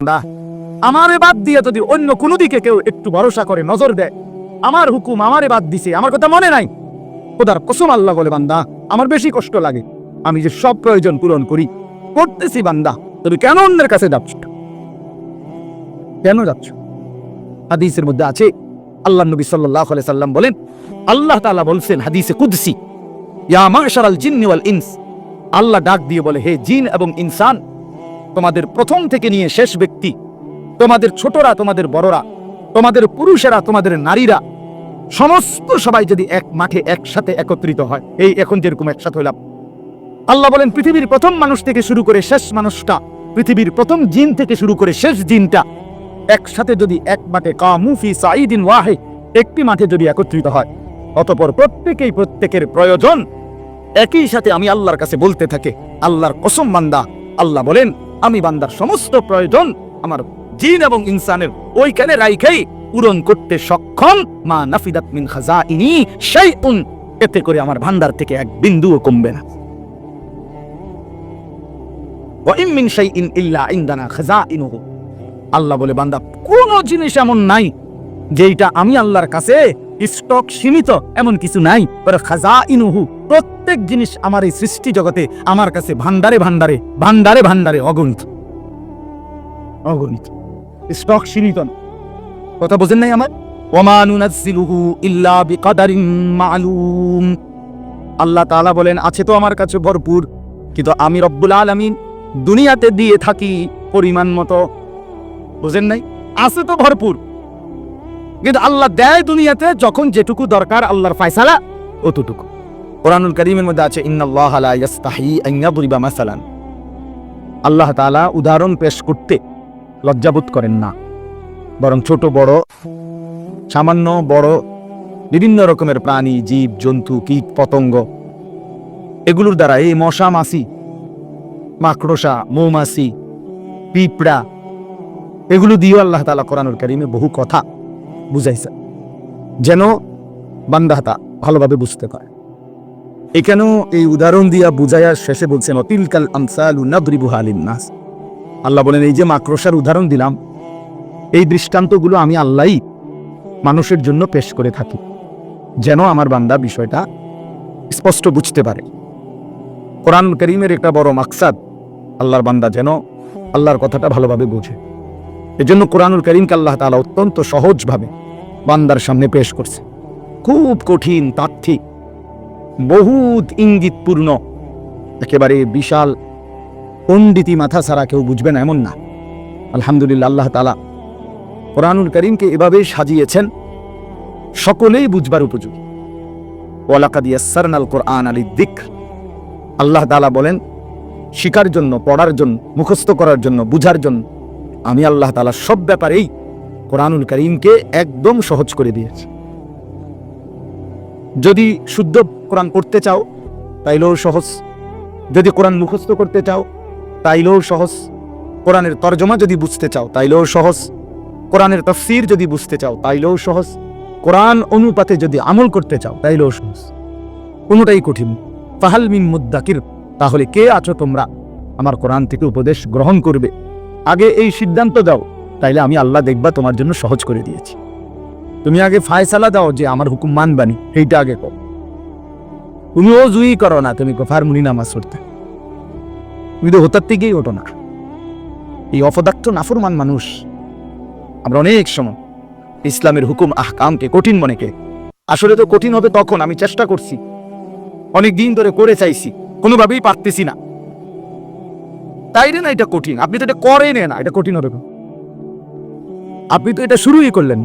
বান্দা আমারে বাদ দিয়ে যদি অন্য কোনো দিকে কেউ একটু ভরসা করে, নজর দেয়। আমার হুকুম আমারে বাদ দিছে, আমার কথা মনে নাই। খোদার কসম আল্লাহ বলে, বান্দা, আমার বেশি কষ্ট লাগে। আমি যে সব প্রয়োজন পূরণ করি, করতেছি বান্দা তুমি কেন অন্যের কাছে যাচ্ছ? কেন যাচ্ছ? হাদিসের মধ্যে আছে, আল্লাহ নবী সাল্লাহ সাল্লাম বলেন, আল্লাহ তাআলা বলছেন হাদিসে কুদসি, ইয়া মাশারাল জিন্নি ওয়াল ইনস। আল্লাহ ডাক দিয়ে বলে, হে জিন এবং ইনসান তোমাদের প্রথম থেকে নিয়ে শেষ ব্যক্তি। তোমাদের ছোটরা, তোমাদের বড়রা, তোমাদের পুরুষেরা, তোমাদের নারীরা, সমস্ত সবাই যদি এক মাঠে একসাথে একত্রিত হয়, এই এখন যেরকম একসাথে হইলাম। আল্লাহ বলেন, পৃথিবীর প্রথম মানুষ থেকে শুরু করে শেষ মানুষটা, পৃথিবীর প্রথম জিন থেকে শুরু করে শেষ জিনটা, একসাথে যদি এক মাঠে কামুফি সাইদিন ওয়াহে, একটি মাঠে যদি একত্রিত হয়, অতপর প্রত্যেকেই প্রত্যেকের প্রয়োজন, একই সাথে আমি আল্লাহর কাছে বলতে থাকে, আল্লাহর কসম বান্দা, আল্লাহ বলেন আমি বান্দার সমস্ত প্রয়োজন আমার জিন এবং ইনসানের ওইখানে রাইখাই পূরণ করতে সক্ষম। মা নাফিদাত মিন খাজাইনি শাইউন। এতে করে আমার ভান্ডার থেকে এক বিন্দুও কমবে না। আল্লাহ বলে, বান্দা, কোন জিনিস এমন নাই যেটা আমি আল্লাহর কাছে স্টক সীমিত, এমন কিছু নাই। খাজা ইনুহু প্রত্যেক জিনিস আমার এই সৃষ্টি জগতে আমার কাছে ভান্ডারে ভান্ডারে ভান্ডারে ভান্ডারে অগণিত। অগণিত। স্টক কথা বোঝেন নাই আমার? আল্লাহ বলেন, আছে তো আমার কাছে ভরপুর, কিন্তু আমি রব্বুল আলামিন দুনিয়াতে দিয়ে থাকি পরিমাণ মতো। বুঝেন নাই? আছে তো ভরপুর। কিন্তু আল্লাহ দেয় দুনিয়াতে যখন যেটুকু দরকার, আল্লাহর ফায়সালা, অতটুকু। কোরআনুল করিমের মধ্যে আছে মাসালান। আল্লাহ তাআলা উদাহরণ পেশ করতে লজ্জাবোধ করেন না। বরং ছোট, বড়, সামান্য, বড়, বিভিন্ন রকমের প্রাণী, জীব, জন্তু, কীট, পতঙ্গ, এগুলোর দ্বারা এই মশা, মাছি, মাকড়সা, মৌমাছি, পিঁপড়া, এগুলো দিয়েও আল্লাহ তালা কোরআনুল করিমে বহু কথা বুঝাইছে। যেন বান্দাহাতা ভালোভাবে বুঝতে পারে। এখানেও এই উদাহরণ দিয়া বুঝাইয়ার শেষে বলছেন, অতিলকাল আমসালু নাদরিবু হালিন নাস আল্লাহ বলেন, এই যে মাকড়সার উদাহরণ দিলাম, এই দৃষ্টান্তগুলো আমি আল্লাহই মানুষের জন্য পেশ করে থাকি, যেন আমার বান্দা বিষয়টা স্পষ্ট বুঝতে পারে। কোরআন করিমের একটা বড় মাকসাদ, আল্লাহর বান্দা যেন আল্লাহর কথাটা ভালোভাবে বোঝে। এজন্য কোরআনুল করিমকে আল্লাহ তাআলা অত্যন্ত সহজভাবে বান্দার সামনে পেশ করছে। খুব কঠিন, তাত্ত্বিক। বহুত ইঙ্গিতপূর্ণ একেবারে বিশাল পণ্ডিতি মাথা ছাড়া কেউ বুঝবে না, এমন না। আলহামদুলিল্লাহ, আল্লাহ তালা কোরআনুল করিমকে এভাবে সাজিয়েছেন, সকলেই বুঝবার উপযোগী। ওয়ালাকাদ ইয়াসসারনাল কোরআন আলী দিক আল্লাহ তাআলা বলেন, শিকার জন্য, পড়ার জন্য, মুখস্থ করার জন্য, বুঝার জন্য, আমি আল্লাহ তাআলা সব ব্যাপারেই কোরআনুল করিমকে একদম সহজ করে দিয়েছি। যদি শুদ্ধ কোরআন পড়তে চাও, তাইলেও সহজ। যদি কোরআন মুখস্থ করতে চাও, তাইলেও সহজ। কোরআনের তর্জমা যদি বুঝতে চাও, তাইলেও সহজ। কোরআনের তফসির যদি বুঝতে চাও, তাইলেও সহজ। কোরআন অনুপাতে যদি আমল করতে চাও, তাইলেও সহজ। কোনোটাই কঠিন। ফাহাল মিন মুদ্দাকির, তাহলে কে আছো তোমরা? আমার কোরআন থেকে উপদেশ গ্রহণ করবে। আগে এই সিদ্ধান্ত দাও, তাইলে আমি আল্লাহ দেখবা তোমার জন্য সহজ করে দিয়েছি। তুমি আগে ফায়সালা দাও যে আমার হুকুম মানবানি এইটা আগে কর তুমিও জুই করো না, তুমি গোফার মুনি নামাজ পড়তে। তুমি তো হোতার থেকেই ওঠো না এই অপদার্থ নাফরমান মানুষ। আমরা অনেক সময় ইসলামের হুকুম, আহকামকে কঠিন মনে কে আসলে তো কঠিন হবে তখন, আমি চেষ্টা করছি। অনেক দিন ধরে করে চাইছি, কোনোভাবেই পারতেছি না। তাই না এটা কঠিন? আপনি তো এটা করেন না, এটা কঠিন হবে। আপনি তো এটা শুরুই করলেন।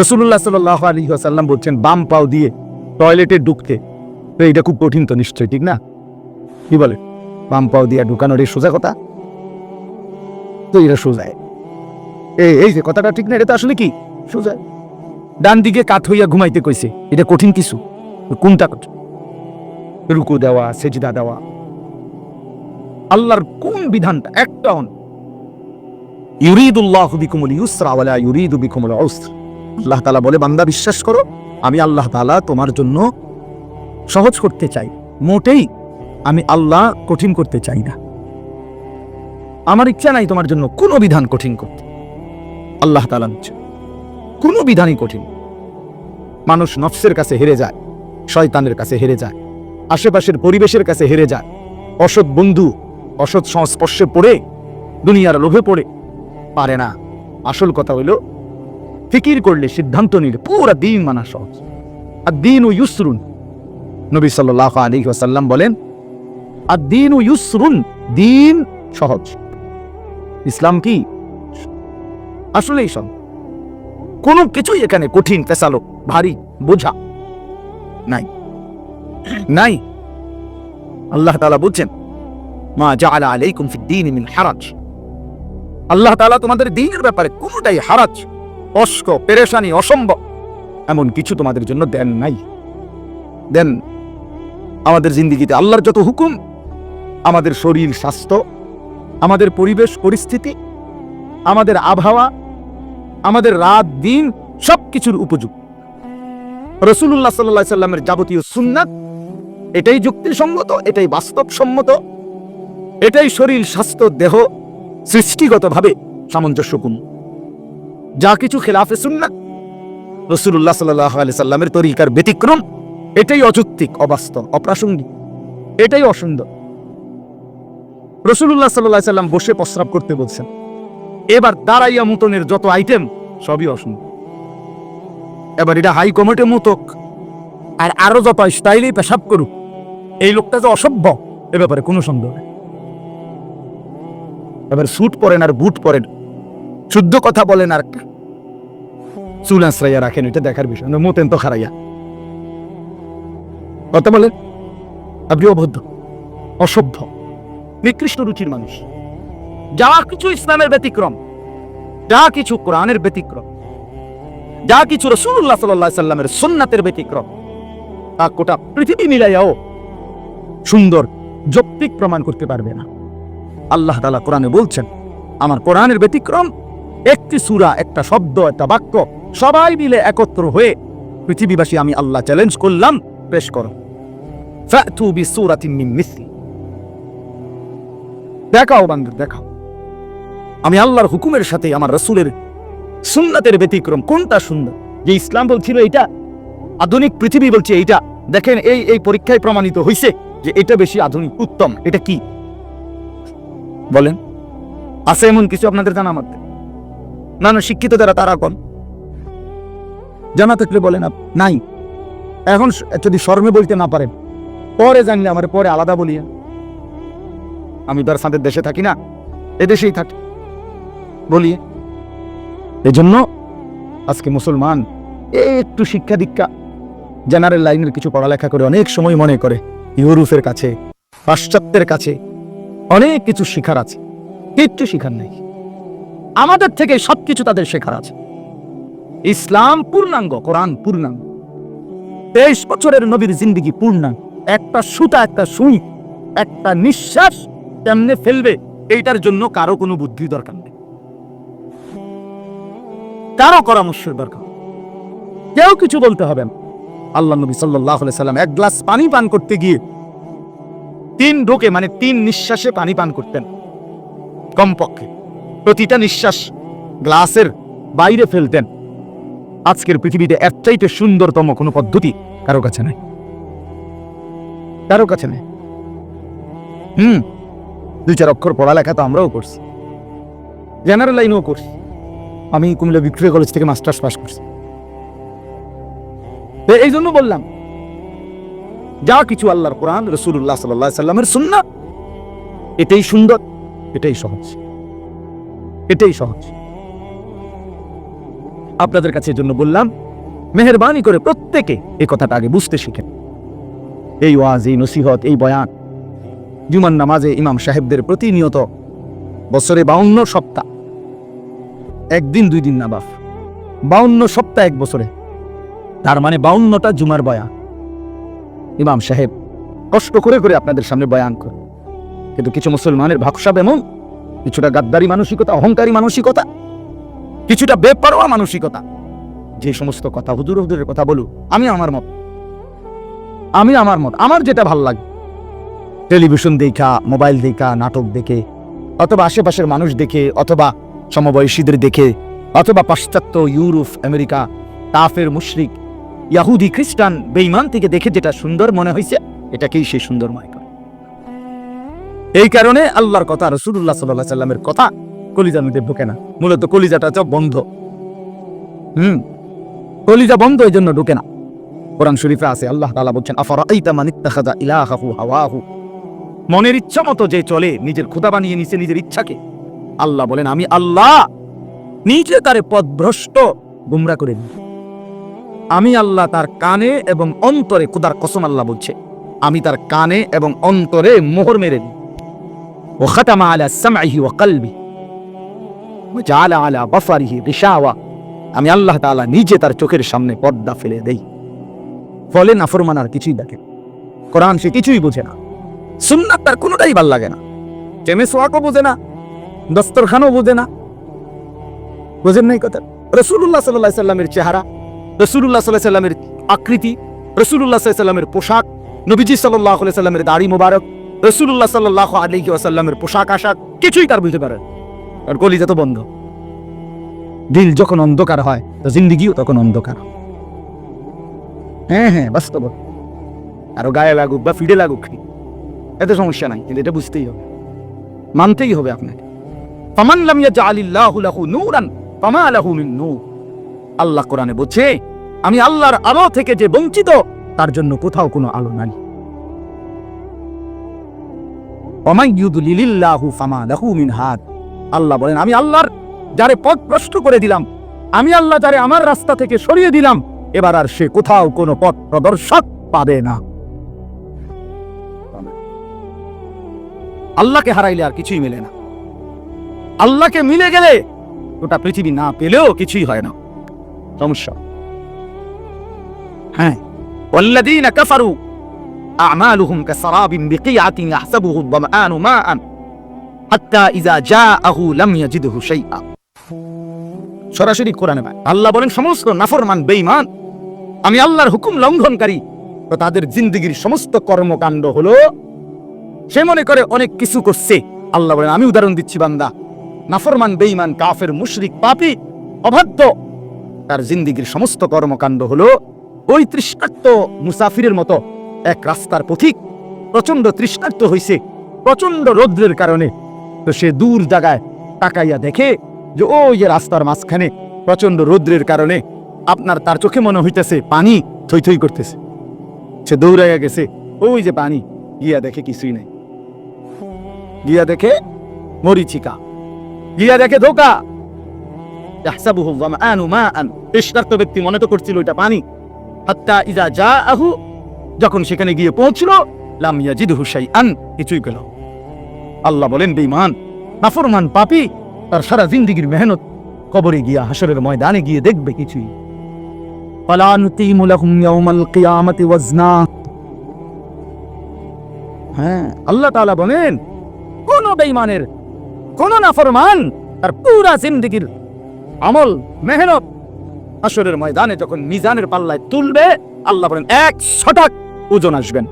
রসুল্লাহ সাল্লাহ আলী আসাল্লাম বলছেন, বাম পাও দিয়ে টয়লেটে ঢুকতে। তো এটা খুব কঠিন তো নিশ্চয়ই, ঠিক না? কি বলে? বাম পাও দিয়ে ঢুকানোর এই সোজা কথা? তো এটা সোজায়। এই এই যে কথাটা ঠিক না, এটা তো আসলে কি? সোজায় ডান দিকে কাত হইয়া ঘুমাইতে কইছে, এটা কঠিন কিছু। কোনটা কঠিন? রুকু দেওয়া, সেজদা দেওয়া। আল্লাহর কোন বিধানটা? একটা অন ইউরিদুল্লাহ বিকুমুল ইউসরা ওয়ালা ইউরিদু বিকুমুল উসর। আল্লাহ তাআলা বলে, বান্দা, বিশ্বাস করো, আমি আল্লাহ তাআলা তোমার জন্য সহজ করতে চাই। মোটেই আমি আল্লাহ কঠিন করতে চাই না। আমার ইচ্ছা নাই তোমার জন্য কোনো বিধান কঠিন করতে। আল্লাহ তালা নিচ্ছে কোনো বিধানই কঠিন। মানুষ নফসের কাছে হেরে যায়, শয়তানের কাছে হেরে যায়, আশেপাশের পরিবেশের কাছে হেরে যায়, অসৎ বন্ধু, অসৎ সংস্পর্শে পড়ে, দুনিয়ার লোভে পড়ে, পারে না। আসল কথা হইল ফিকির করলে সিদ্ধান্ত নিলে পুরা দিন মানা সহজ। আর দিন ও ইউসরুন। নবী সাল্লাহ আলী ওয়াসাল্লাম বলেন আর দিন ও ইউসরুন, দিন সহজ। ইসলাম কি? আসলেই সব কোনো কিছুই এখানে কঠিন পেশালো ভারী, বোঝা নাই। নাই। আল্লাহ তাআলা বলছেন, মা জাআলা আলাইকুম ফিদ দীন মিন হারাজ। আল্লাহ তাআলা তোমাদের দ্বীনের ব্যাপারে কোনোটাই হারাজ কষ্ট পেরেশানি, অসম্ভব। এমন কিছু তোমাদের জন্য দেন নাই। দেন, আমাদের জিন্দিগিতে আল্লাহর যত হুকুম, আমাদের শরীর স্বাস্থ্য, আমাদের পরিবেশ পরিস্থিতি, আমাদের আবহাওয়া, আমাদের রাত, দিন সব কিছুর উপযুক্ত রসুল্লাহ সাল্লাহ সাল্লামের যাবতীয় সুন্নাত, এটাই যুক্তিসঙ্গত, এটাই বাস্তবসম্মত, এটাই শরীর স্বাস্থ্য দেহ সৃষ্টিগতভাবে সামঞ্জস্যপূর্ণ। যা কিছু খেলাফে সুন্নাত রসুল্লাহ সাল্লাহ আলি সাল্লামের তরিকার ব্যতিক্রম, এটাই অযৌক্তিক, অবাস্তব, অপ্রাসঙ্গিক, এটাই অসুন্দর। রসুল্লাহ সাল্লাহ সাল্লাম বসে প্রস্রাব করতে বলছেন, এবার দাঁড়াইয়া মতনের যত আইটেম, সবই অসুন্দর। এবার এটা হাই কমিটি মতক, আর আরও যত স্টাইলেই পেশাব করুক, এই লোকটা যে অসভ্য, এ ব্যাপারে কোনো সন্দেহ নেই। এবার স্যুট পরেন আর বুট পরেন শুদ্ধ কথা বলেন আর চুল আশ্রাইয়া রাখেন, এটা দেখার বিষয়। না, মতেন তো খারাইয়া। কথা বলেন? আপনি অভদ্র অসভ্য, নিকৃষ্ট রুচির মানুষ। যা কিছু ইসলামের ব্যতিক্রম, যা কিছু কোরআনের ব্যতিক্রম, যা কিছু রসুল্লাহ সাল্লাহ সাল্লামের সুন্নাতের ব্যতিক্রম, তা গোটা পৃথিবী মিলাইয়াও সুন্দর, যৌক্তিক প্রমাণ করতে পারবে না। আল্লাহ তালা কোরআনে বলছেন, আমার কোরআনের ব্যতিক্রম একটি সুরা, একটা শব্দ, একটা বাক্য, সবাই মিলে একত্র হয়ে পৃথিবীবাসী আমি আল্লাহ চ্যালেঞ্জ করলাম, পেশ করো। দেখাও বান্ধব দেখাও। আমি আল্লাহর হুকুমের সাথে আমার রসুলের সুন্নাতের ব্যতিক্রম কোনটা সুন্দর? যে ইসলাম বলছিল এটা আধুনিক পৃথিবী বলছে এইটা। দেখেন, এই এই পরীক্ষায় প্রমাণিত হয়েছে যে এটা বেশি আধুনিক, উত্তম, এটা কি? বলেন। আছে এমন কিছু আপনাদের জানা মধ্যে? না না শিক্ষিত যারা, তারা কোন? জানা থাকলে বলেন নাই। এখন যদি শর্মে বলতে না পারেন পরে জানলে আমার, পরে আলাদা বলিয়া। আমি তো আর সাঁদের দেশে থাকি না, এদেশেই থাকি, বলিয়ে। এজন্য আজকে মুসলমান, একটু শিক্ষা দীক্ষা, জেনারেল লাইনের কিছু পড়ালেখা করে অনেক সময় মনে করে ইউরোপের কাছে, পাশ্চাত্যের কাছে, অনেক কিছু শিখার আছে, কিচ্ছু শিখার নেই। আমাদের থেকে সবকিছু তাদের শেখার আছে। ইসলাম পূর্ণাঙ্গ, কোরআন পূর্ণাঙ্গ। তেইশ বছরের নবীর জিন্দিগি পূর্ণাঙ্গ। একটা সুতা, একটা সুই, একটা নিঃশ্বাস কেমনে ফেলবে, এইটার জন্য কারও কোনো বুদ্ধি দরকার নেই। কারও পরামর্শের দরকার কেউ কিছু বলতে হবে আল্লাহ নবী সাল্লাহ সাল্লাম এক গ্লাস পানি পান করতে গিয়ে তিন ঢোকে মানে তিন নিঃশ্বাসে পানি পান করতেন। কমপক্ষে। প্রতিটা নিঃশ্বাস গ্লাসের বাইরে ফেলতেন। আজকের পৃথিবীতে এর চাইতে সুন্দরতম কোনো পদ্ধতি কারও কাছে নাই। কারও কাছে নেই। হুম, দুই চার অক্ষর পড়ালেখা তো আমরাও করছি। জেনারেল লাইনও করছি। আমি কুমিল্লা ভিক্টোরিয়া কলেজ থেকে মাস্টার্স পাস করছি। এই জন্য বললাম, যা কিছু আল্লাহর কোরআন রসুল্লাহ সাল্লাহ সাল্লামের সুন্না এটাই সুন্দর, এটাই সহজ। এটাই সহজ। আপনাদের কাছে এজন্য বললাম, মেহরবানি করে প্রত্যেকে এই কথাটা আগে বুঝতে শিখেন এই ওয়াজ, এই নসিহত, এই বয়ান জুমান নামাজে ইমাম সাহেবদের প্রতিনিয়ত বছরে বাউন্ন সপ্তাহ, একদিন, দুই দিন না বাফ বাউন্ন সপ্তাহ এক বছরে, তার মানে বাউন্নটা জুমার বয়ান। ইমাম সাহেব কষ্ট করে করে আপনাদের সামনে বয়ান করে কিন্তু কিছু মুসলমানের ভাবসাব এমন কিছুটা গাদ্দারি মানসিকতা, অহংকারী মানসিকতা, কিছুটা বেপরোয়া মানসিকতা। যে সমস্ত কথা হুজুর হুজুরের কথা বলু আমি আমার মত। আমি আমার মত। আমার যেটা ভালো লাগে। টেলিভিশন দেখা, মোবাইল দেখা, নাটক দেখে, অথবা আশেপাশের মানুষ দেখে, অথবা সমবয়সীদের দেখে, অথবা পাশ্চাত্য, ইউরোপ, আমেরিকা তাফের মুশরিক, ইয়াহুদি, খ্রিস্টান বেইমান থেকে দেখে যেটা সুন্দর মনে হয়েছে এটাকেই সে সুন্দর মনে করে এই কারণে আল্লাহর কথা আর রসুল্লাহ সাল্লাহ সাল্লামের কথা কলিজার মধ্যে ঢুকে না। মূলত কলিজাটা তো বন্ধ। হুম, কলিজা বন্ধ এই জন্য ঢুকে না। কোরআন শরীফে আছে, আল্লাহ তাআলা বলছেন হাওয়াহু? মনের ইচ্ছা মতো যে চলে, নিজের খোদা বানিয়ে নিছে নিজের ইচ্ছাকে। আল্লাহ বলেন, আমি আল্লাহ নিজে তারে পথভ্রষ্ট, গুমরা করে দিই আমি আল্লাহ তার কানে এবং অন্তরে খোদার কসম আল্লাহ বলছে, আমি তার কানে এবং অন্তরে মোহর মেরে দিই সামআহি ওয়া কলবি ওয়া জাআলা আলা বাসারিহি গিশাওয়া আমি আল্লাহ তাআলা নিজে তার চোখের সামনে পর্দা ফেলে দেই। ফলে নাফরমান আর কিছুই দেখে কোরআন সে কিছুই বোঝে না। সুন্নাত তার কোনোটাই ভালো লাগে না। টেমে সোয়াকও বোঝে না। দস্তরখানও বোঝে না। বোঝেন নাই কথা? রসুল্লাহ সাল্লাহ সাল্লামের চেহারা রসুল্লাহ সাল্লাহ সাল্লামের আকৃতি রসুল্লাহ সাল্লামের পোশাক, নবীজি সাল্লাহ সাল্লামের দাড়ি মোবারক রসুল্লাহ সাল্লাহ আলহি আসাল্লামের পোশাক আশাক কিছুই তার বুঝতে পারে আর কলিজা তো বন্ধ। দিল যখন অন্ধকার হয়, তো জিন্দিগিও তখন অন্ধকার। হ্যাঁ হ্যাঁ বাস্তব। আরও গায়ে লাগুক বা ফিডে লাগুক এতে সমস্যা নাই, কিন্তু এটা বুঝতেই হবে। মানতেই হবে আপনাকে। ফামান লাম ইয়াজআলিল্লাহু লাহু নূরান, ফামা লাহু মিন নূর। আল্লাহ কোরআনে বলছে, আমি আল্লাহর আলো থেকে যে বঞ্চিত, তার জন্য কোথাও কোনো আলো নাই। ওমাই ইউদলিলিল্লাহু ফামা লাহু মিন হাদ আল্লাহ বলেন আমি আল্লাহর যারে পথ ভ্রষ্ট করে দিলাম আমি আল্লাহ যারে আমার রাস্তা থেকে সরিয়ে দিলাম এবার আর সে কোথাও কোনো পথ প্রদর্শক পাবে না আল্লাহকে হারাইলে আর কিছুই মেলে না আল্লাহকে মিলে গেলে গোটা পৃথিবী না পেলেও কিছুই হয় না সমস্যা হ্যাঁ والذين كفروا أعمالهم كسراب بقيعة يحسبه الظمآن ماء حتى إذا جاءه لم يجده شيئا সরাসরি কোরআনে পায় আল্লাহ বলেন সমস্ত নাফরমান বেঈমান আমি আল্লাহর হুকুম লঙ্ঘনকারী তো তাদের জিন্দগির সমস্ত কর্মকাণ্ড হলো সে মনে করে অনেক কিছু করছে আল্লাহ বলেন আমি উদাহরণ দিচ্ছি বান্দা নাফরমান বেঈমান কাফের মুশরিক পাপী অবাধ্য তার জিন্দিগির সমস্ত কর্মকাণ্ড হলো ওই তৃষ্ণার্ত মুসাফিরের মতো এক রাস্তার পথিক প্রচণ্ড তৃষ্ণার্ত হইছে প্রচণ্ড রৌদ্রের কারণে। তো সে দূর জায়গায় তাকাইয়া দেখে যে ওই যে রাস্তার মাঝখানে প্রচণ্ড রৌদ্রের কারণে আপনার তার চোখে মনে হইতেছে পানি থই থই করতেছে। সে দৌড়াইয়া গেছে, ওই যে পানি, গিয়া দেখে কিছুই নাই। গিয়া দেখে মরিচিকা, গিয়া দেখে ধোকা। ব্যক্তি মনে তো করছিল ওইটা পানি। হাত্তা ইজা জাআহু যখন সেখানে গিয়ে পৌঁছলো, লাম ইয়াজিদহু শাইআন কিছুই পেল আল্লাহ বলেন, বেঈমান, নাফরমান পাপী, তার সারা জিন্দিগির মেহনত কবরে গিয়া হাসরের ময়দানে গিয়ে দেখবে কিছুই। হ্যাঁ আল্লাহ তাআলা বলেন, কোন বেঈমানের, কোন নাফরমান তার পুরা জিন্দিগির আমল, মেহনত হাসরের ময়দানে যখন মিজানের পাল্লায় তুলবে, আল্লাহ বলেন, এক শটাক ওজন আসবেন।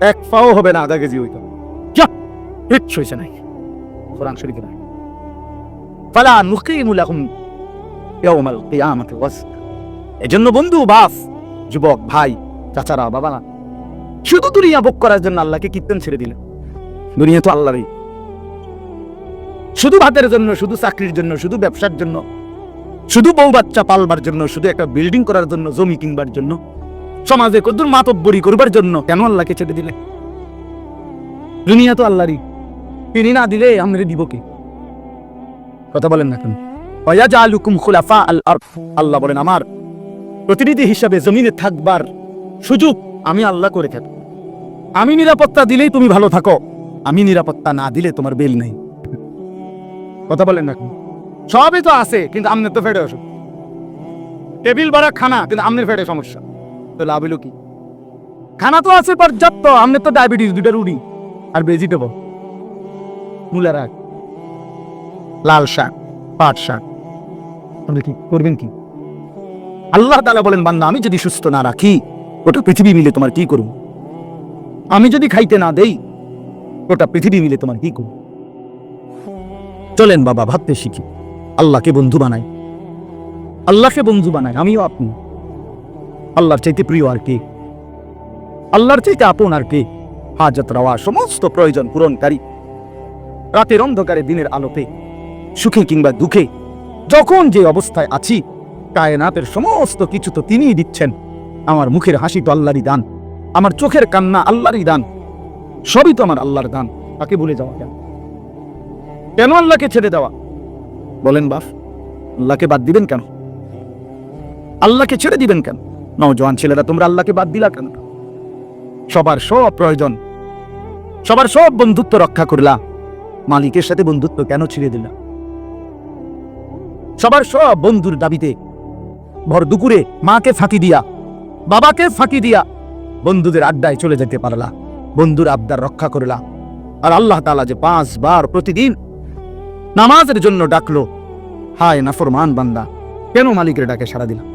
এক পাও হবে না আধা কেজি হইতো। হয়েছে নাই। কোরআন শরীফে নাই। ফালা এজন্য বন্ধু যুবক, ভাই, চাচারা, বাবারা, শুধু দুনিয়া ভোগ করার জন্য আল্লাহকে কীর্তন ছেড়ে দিলেন। দুনিয়া তো আল্লাহরই। শুধু ভাতের জন্য, শুধু চাকরির জন্য, শুধু ব্যবসার জন্য, শুধু বউ বাচ্চা পালবার জন্য, শুধু একটা বিল্ডিং করার জন্য, জমি কিনবার জন্য সমাজে কদ্দুর মাতব্বরি করবার জন্য কেন আল্লাহকে ছেড়ে দিলে? দুনিয়া তো আল্লাহরই। তিনি না দিলে আমরা দিব কি? কথা বলেন না কেন? আল্লাহ বলেন, আমার প্রতিনিধি হিসাবে জমিনে থাকবার সুযোগ আমি আল্লাহ করে থাকি। আমি নিরাপত্তা দিলেই তুমি ভালো থাকো। আমি নিরাপত্তা না দিলে তোমার বেল নেই। কথা বলেন না সবই তো আছে, কিন্তু আমনের তো ফেটে অসুখ টেবিল বাড়া খানা, কিন্তু আমনের ফেটে সমস্যা। তো লাভ কি? খানা তো আছে পর্যাপ্ত আমনের তো ডায়াবেটিস দুটা আর ভেজিটেবল মূলা লাল শাক, পাট শাক। আপনি কি, করবেন কি? আল্লাহ তালা বলেন, বান্দা, আমি যদি সুস্থ না রাখি, গোটা পৃথিবী মিলে তোমার কি করুন আমি যদি খাইতে না দেই, গোটা পৃথিবী মিলে তোমার কি করুন চলেন বাবা, ভাবতে শিখি। আল্লাহকে বন্ধু বানাই। আল্লাহকে বন্ধু বানাই, আমিও আপনি। আল্লাহর চাইতে প্রিয় আর কে? আল্লাহর চাইতে আপন আর কে? হাজত রওয়া সমস্ত প্রয়োজন পূরণকারী। রাতের অন্ধকারে দিনের আলোতে, সুখে কিংবা দুঃখে, যখন যে অবস্থায় আছি, কায়নাতের সমস্ত কিছু তো তিনিই দিচ্ছেন। আমার মুখের হাসি তো আল্লাহরই দান, আমার চোখের কান্না আল্লাহরই দান, সবই তো আমার আল্লাহর দান তাকে ভুলে যাওয়া কেন কেন আল্লাহকে ছেড়ে দেওয়া? বলেন বাপ, আল্লাহকে বাদ দিবেন কেন? আল্লাহকে ছেড়ে দিবেন কেন? নওজোয়ান ছেলেরা, তোমরা আল্লাহকে বাদ দিলা কেন? সবার সব প্রয়োজন, সবার সব বন্ধুত্ব রক্ষা করলা। মালিকের সাথে বন্ধুত্ব কেন ছিঁড়ে দিলা? সবার সব বন্ধুর দাবিতে ভর দুপুরে মাকে ফাঁকি দিয়া, বাবাকে ফাঁকি দিয়া বন্ধুদের আড্ডায় চলে যেতে পারলা। বন্ধুর আবদার রক্ষা করলা। আর আল্লাহ তালা যে পাঁচবার প্রতিদিন নামাজের জন্য ডাকলো, হায় নাফরমান বান্দা, কেন মালিকের ডাকে সারা দিলাম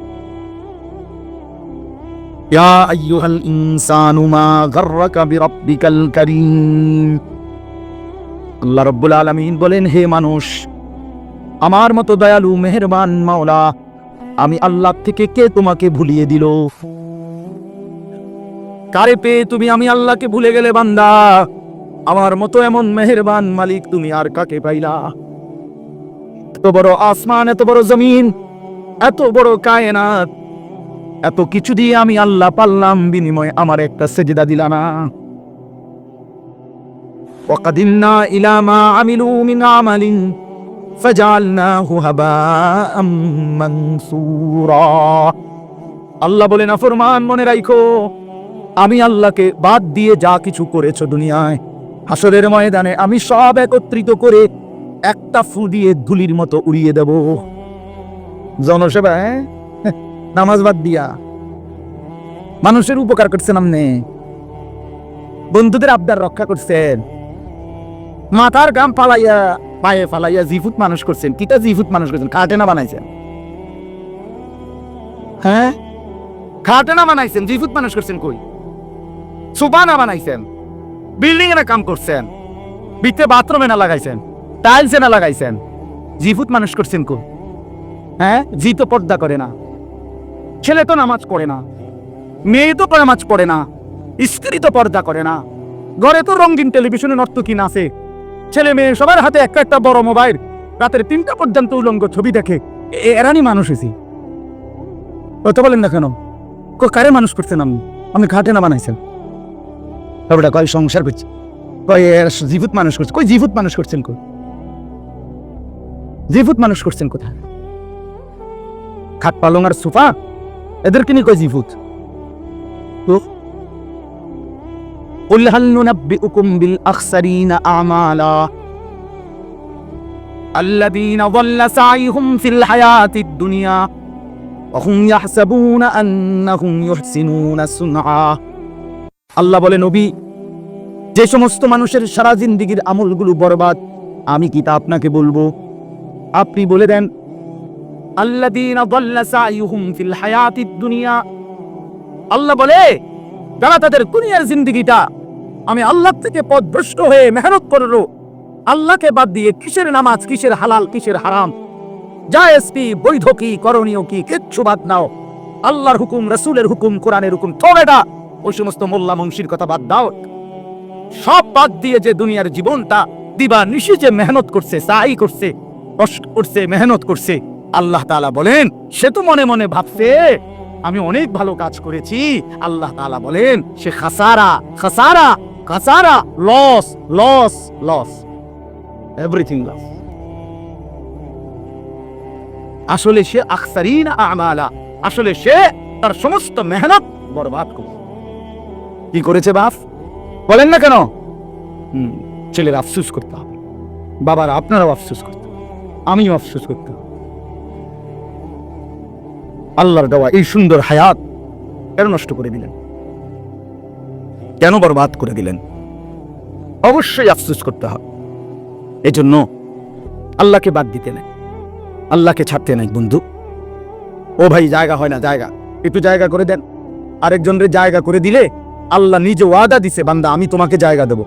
ইয়া আইয়ুহাল ইনসানু মা গাররাকা বিরাব্বিকাল কারীম আল্লাহ রাব্বুল আলামিন বলেন, হে মানুষ, আমার মতো দয়ালু, মেহেরবান মাওলা, আমি আল্লাহ থেকে কে তোমাকে ভুলিয়ে দিল? কারে পেয়ে তুমি আমি আল্লাহকে ভুলে গেলে বান্দা? আমার মতো এমন মেহেরবান মালিক তুমি আর কাকে পাইলা? এত বড় আসমান, এত বড় জমিন, এত বড় কায়নাত এত কিছু দিয়ে আমি আল্লাহ পাল্লাম বিনিময়ে আমার একটা সেজদা দিলা না وقدمنا إلى ما عملوا من عمل فجعلناه هباء منثورا আল্লাহ বলে না ফরমান মনে রাখো আমি আল্লাহকে বাদ দিয়ে যা কিছু করেছো দুনিয়ায় হাসরের ময়দানে আমি সব একত্রিত করে একটা ফু দিয়ে ধুলির মতো উড়িয়ে দেব জনসেবা হ্যাঁ নামাজ বাদ দিয়া মানুষের উপকার করছেন আপনি বন্ধুদের আবদার রক্ষা করছেন মাথার গাম পালাইয়া পায়ে ফালাইয়া জিফুত মানুষ করছেন। কিটা জিফুত মানুষ করছেন? খাটেনা বানাইছেন। হ্যাঁ? খাটেনা বানাইছেন, জিফুত মানুষ করছেন কই? সুপানা বানাইছেন। বিল্ডিং এর কাম করছেন। ভিতরে বাথরুমে না লাগাইছেন। টাইলসে না লাগাইছেন। জিফুত মানুষ করছেন কই? হ্যাঁ? জি তো পর্দা করে না। ছেলে তো নামাজ করে না। মেয়ে তো নামাজ পড়ে না, স্ত্রী তো পর্দা করে না। ঘরে তো রঙিন টেলিভিশনে নর্তকী নাচে ছেলে মেয়ে সবার হাতে একটা একটা বড় মোবাইল রাতের তিনটা পর্যন্ত উলঙ্গ ছবি দেখে। এরানি মানুষ হয়েছি কথা বলেন না কেন? কারে মানুষ করছেন আমি আমি ঘাটে না বানাইছেন। তারপরে কয় সংসার করছি? কয় জীবুত মানুষ করছে। কই জীবুত মানুষ করছেন কই? জীবুত মানুষ করছেন কোথায়? খাট পালং আর সোফা? এদেরকে নিয়ে কয় জীবুত? তো قل هل ننبئكم بالأخسرين أعمالا الذين ضل سعيهم في الحياة الدنيا وهم يحسبون أنهم يحسنون صنعا আল্লাহ বলে নবী যে সমস্ত মানুষের সারা জিন্দিগির আমলগুলো বরবাদ আমি কি তা আপনাকে বলব আপনি বলে দেন আল্লাদিন ফিল হায়াতিদ দুনিয়া আল্লাহ বলে, যারা তাদের দুনিয়ার জিন্দিগিটা আমি আল্লাহ থেকে পথভ্রষ্ট হয়ে মেহনত করল, আল্লাহকে বাদ দিয়ে কিসের নামাজ, কিসের হালাল, কিসের হারাম? জায়েজ কি, বৈধ কি, করণীয় কি, কিচ্ছু বাদ নাও। আল্লাহর হুকুম, রসুলের হুকুম, কোরআনের হুকুম তবেটা ওই সমস্ত মোল্লা মংশির কথা বাদ দাও। সব বাদ দিয়ে যে দুনিয়ার জীবনটা দিবা নিশি যে মেহনত করছে, সাই করছে, কষ্ট করছে, মেহনত করছে, আল্লাহ তাআলা বলেন, সে তো মনে মনে ভাবছে আমি অনেক ভালো কাজ করেছি। আল্লাহ তালা বলেন, সে খাসারা খাসারা খাসারা loss loss loss everything loss আসলে সে আখসারিন আমালা। আসলে সে তার সমস্ত মেহনত বরবাদ করে কি করেছে বাপ? বলেন না কেন? ছেলের আফসুস করতে হবে। বাবার, আপনারাও আফসুস করতে আমিও আফসুস করতে হবে। আল্লাহর দেওয়া এই সুন্দর হায়াত কেন নষ্ট করে দিলেন? কেন বরবাদ করে দিলেন? অবশ্যই আফসোস করতে হবে এজন্য আল্লাহকে বাদ দিতে নাই। আল্লাহকে ছাড়তে নাই বন্ধু। ও ভাই জায়গা হয় না জায়গা। একটু জায়গা করে দেন। আরেকজনের জায়গা করে দিলে আল্লাহ নিজে ওয়াদা দিছে বান্দা আমি তোমাকে জায়গা দেবো।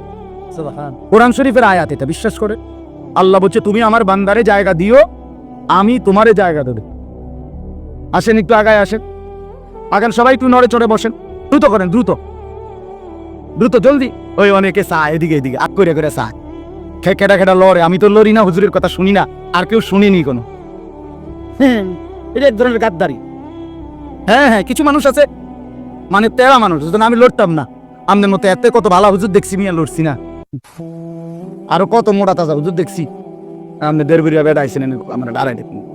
কোরআন শরীফের আয়াত এটা বিশ্বাস করে আল্লাহ বলছে তুমি আমার বান্দারে জায়গা দিও আমি তোমারে জায়গা দেবে। আসেন, একটু আগায় আসেন। আগান, সবাই একটু নড়ে চড়ে বসেন। দ্রুত করেন, দ্রুত। দ্রুত, জলদি। ওই অনেকে চা, এদিকে এদিকে, আগ করে করে চা। খে খেটা খেটা লড়ে। আমি তো লড়ি না, হুজুরের কথা শুনি না। আর কেউ শুনিনি কোনো। হ্যাঁ এটা এক ধরনের গাদ্দারি। হ্যাঁ হ্যাঁ কিছু মানুষ আছে। মানে তেরা মানুষ যেন আমি লড়তাম না। আমাদের মতো এত কত ভালো হুজুর দেখছি মিয়া লড়ছি না। আরও কত মোটা তাজা হুজুর দেখছি। আপনি দেড় বেরিয়া বেড়া আইসেন আমরা দাঁড়াই দেখুন।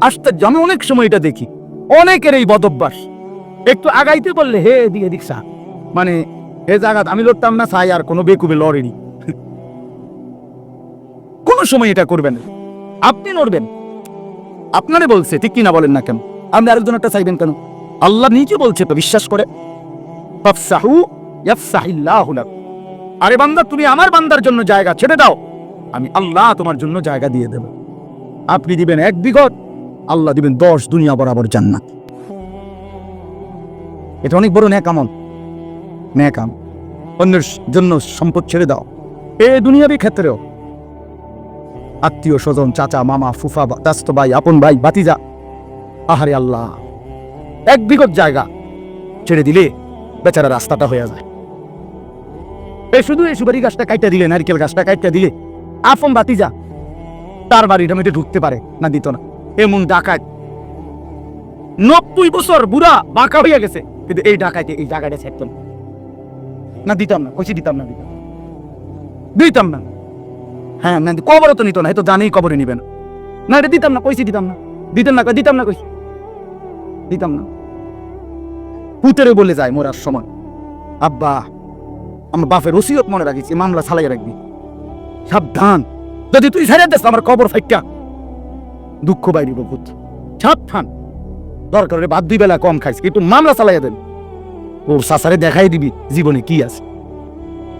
আশ্চর্য আমি অনেক সময় এটা দেখি। অনেকের এই বদভ্যাস একটু আগাইতে বললে হে এদিকে এদিক মানে হে জাগাত, আমি লড়তাম না সাই আর কোনো বেকুবে লড়েনি। কোনো সময় এটা করবেন। আপনি লড়বেন। আপনারে বলছে, ঠিক কিনা বলেন না কেন? আপনি আরেকজন একটা চাইবেন কেন? আল্লাহ নিজে বলছে, তো বিশ্বাস করে। আরে বান্দা, তুমি আমার বান্দার জন্য জায়গা ছেড়ে দাও। আমি আল্লাহ তোমার জন্য জায়গা দিয়ে দেব। আপনি দিবেন এক বিঘত। আল্লাহ দিবেন দশ দুনিয়া বরাবর জান্নাত। এটা অনেক বড় ন্যাকামল ন্যাকাম অন্যের জন্য সম্পদ ছেড়ে দাও। এ দুনিয়াবি ক্ষেত্রেও আত্মীয় স্বজন চাচা, মামা, ফুফা দাস্ত ভাই, আপন ভাই বাতিজা আহারে আল্লাহ, এক বিগত জায়গা ছেড়ে দিলে বেচারা রাস্তাটা হয়ে যায়। এ শুধু এই সুপারি গাছটা কাইটা দিলে, নারকেল গাছটা কাইটা দিলে, আপন বাতিজা তার বাড়িটা মেটে ঢুকতে পারে না, দিত না। এমন ডাকাত। নব্বই বছর বুড়া বাঁকা হইয়া গেছে। কিন্তু এই ডাকাইতে এই জায়গাটা ছাড়তো না, দিতাম না, কইছি দিতাম না, দিতাম দিতাম না। হ্যাঁ না, কবরও তো নিত না তো জানেই কবরে নিবে না না এটা দিতাম না, কইছি দিতাম না। দিতাম না দিতাম না, কইছি। দিতাম না। পুতেরে বলে যায় মোরার সময়, আব্বা, আমার বাপের ওসিয়ত মনে এই মামলা চালাই রাখবি। সাবধান। যদি তুই ছেড়ে দেস, আমার কবর ফাইকা দুঃখ বাইরি বহুত। সাবধান দরকার বাদ দুই বেলা কম খাইস, কিন্তু মামলা চালাইয়া দেন। ওর সাসারে দেখাই দিবি জীবনে কি আছে।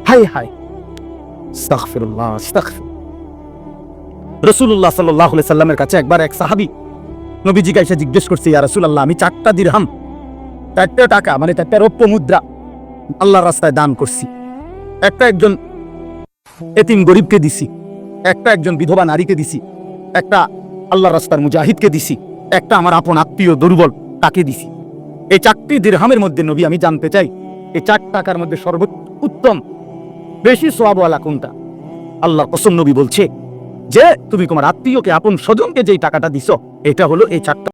হাই হাই আস্তাগফির। রসুল্লাহ সাল্লাহ সাল্লামের কাছে একবার এক সাহাবি নবীজিকে এসে জিজ্ঞেস করছে, ইয়া রসুল্লাহ আমি চারটা দিরহাম, চারটে টাকা মানে চারটা রৌপ্য মুদ্রা আল্লাহর রাস্তায় দান করছি। একটা একজন এতিম গরিবকে দিছি, একটা একজন বিধবা নারীকে দিছি, একটা আল্লাহর রাস্তার মুজাহিদকে দিছি। একটা আমার আপন আত্মীয় দুর্বল, তাকে দিছি। এই চারটি দীর্ঘামের মধ্যে নবী, আমি জানতে চাই, এই চার টাকার মধ্যে সর্বোচ্চ উত্তম, বেশি সোয়াবওয়ালা কোনটা? আল্লাহ কসম নবী বলছে, যে তুমি তোমার আত্মীয়কে, আপন স্বজনকে যেই টাকাটা দিছ, এটা হলো এই চারটা